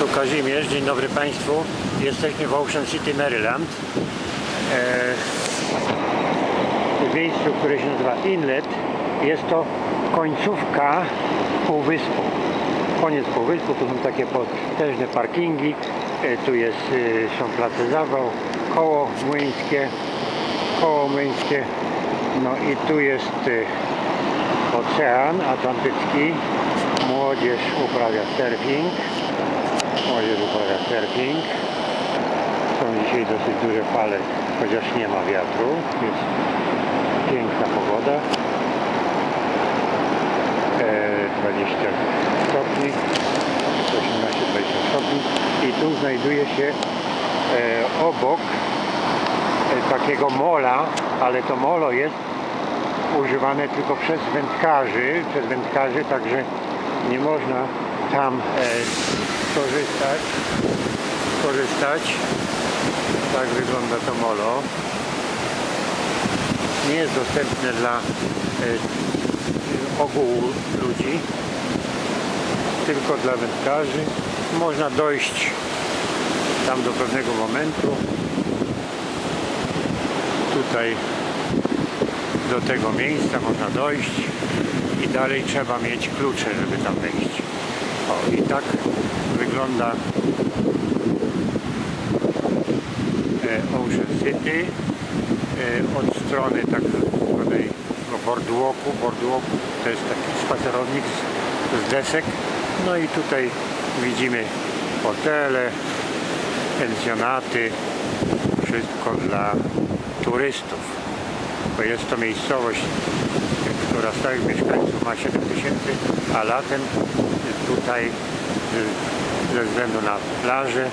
Tu Kazimierz, dzień dobry Państwu. Jesteśmy w Ocean City, Maryland. E, w miejscu, które się nazywa Inlet. Jest to końcówka półwyspu. Koniec półwyspu, tu są takie potężne parkingi. E, tu jest, e, są place zabaw, koło młyńskie, koło młyńskie. No i tu jest Ocean Atlantycki. Młodzież uprawia surfing. Młodzież uprawia surfing. Są dzisiaj dosyć duże fale, chociaż nie ma wiatru. Jest piękna pogoda. E, 20 stopni. 18-20 stopni. I tu znajduje się e, obok e, takiego mola, ale to molo jest używane tylko przez wędkarzy, przez wędkarzy, także nie można tam e, korzystać, korzystać. Tak wygląda to molo. Nie jest dostępne dla e, ogółu ludzi, tylko dla wędkarzy. Można dojść tam do pewnego momentu. Tutaj do tego miejsca można dojść i dalej trzeba mieć klucze, żeby tam wejść. I tak wygląda e, Ocean City e, od strony tak zwanej no, boardwalku. Boardwalk to jest taki spacerownik z, z desek. No i tutaj widzimy hotele, pensjonaty, wszystko dla turystów bo jest to miejscowość, która stałych mieszkańców ma 7 tysięcy, a latem tutaj y, ze względu na plażę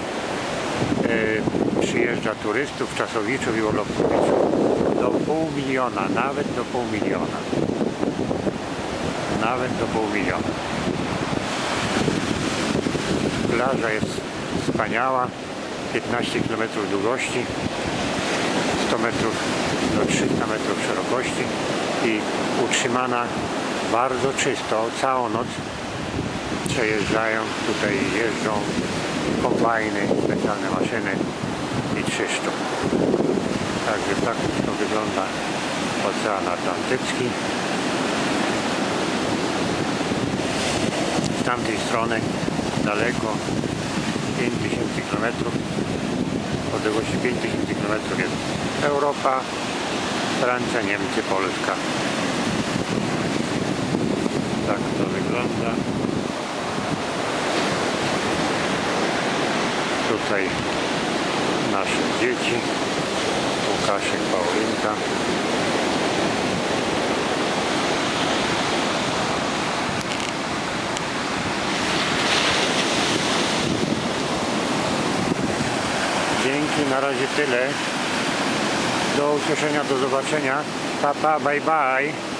y, przyjeżdża turystów, czasowiczów i urlopowców do pół miliona, nawet do pół miliona. Nawet do pół miliona. Plaża jest wspaniała, 15 km długości, 100 metrów do 300 metrów szerokości i utrzymana bardzo czysto. Całą noc przejeżdżają tutaj jeżdżą kombajny, specjalne maszyny i czyszczą także tak to wygląda Ocean Atlantycki. Z tamtej strony daleko 5000 km odległości 5000 km jest Europa, Francja, Niemcy, Polska. Tak to wygląda. Tutaj nasze dzieci, Łukaszek, Paulinka. Dzięki, na razie tyle. Do usłyszenia, do zobaczenia. Pa, pa, bye, bye.